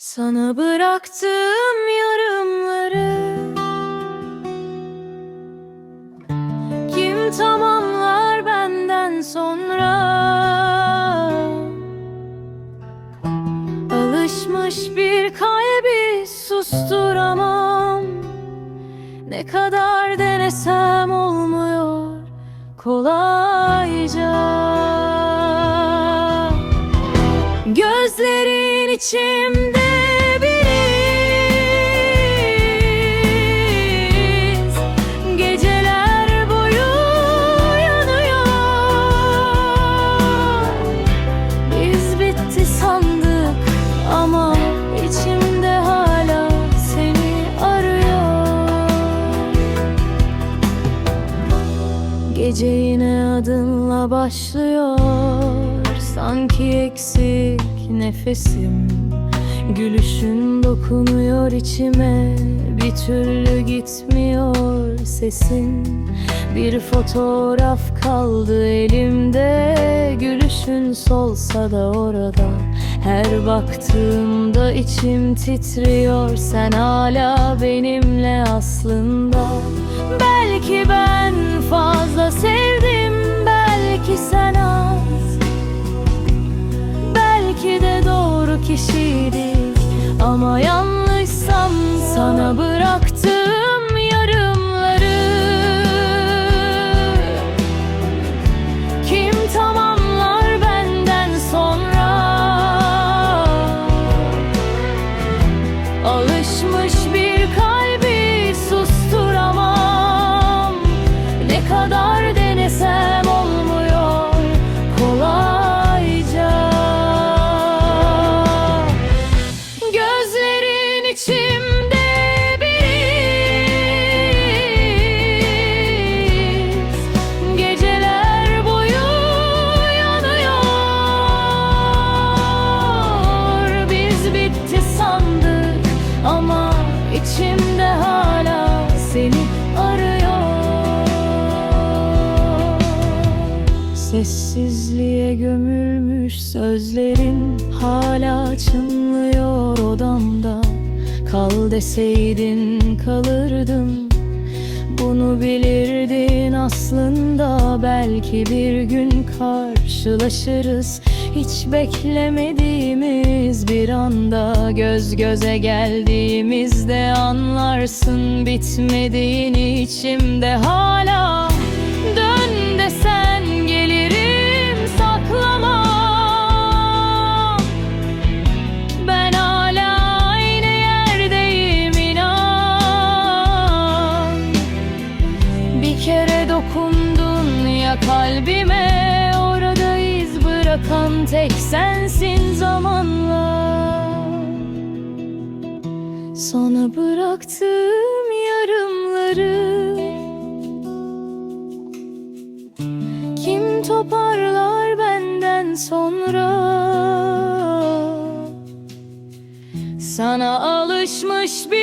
Sana bıraktığım yarımları Kim tamamlar benden sonra? Alışmış bir kalbi susturamam. Ne kadar denesem olmuyor kolayca. Gözlerin içimde Gece yine adınla başlıyor. Sanki eksik nefesim. Gülüşün dokunuyor içime. Bir türlü gitmiyor sesin. Bir fotoğraf kaldı elimde. Gülüşün solsa da orada. Her baktığımda içim titriyor. Sen hala benimle aslında. Belki ben kişiydik. Ama yanlışsam sana bıraktığım Sessizliğe gömülmüş sözlerin hala çınlıyor odamda. Kal deseydin kalırdım bunu bilirdin aslında. Belki bir gün karşılaşırız Hiç beklemediğimiz bir anda. Göz göze geldiğimizde anlarsın bitmediğini içimde. Hala Dön desen gelirim tek sensin zamanla Sana bıraktığım yarımları Kim toparlar benden sonra? Sana alışmış bir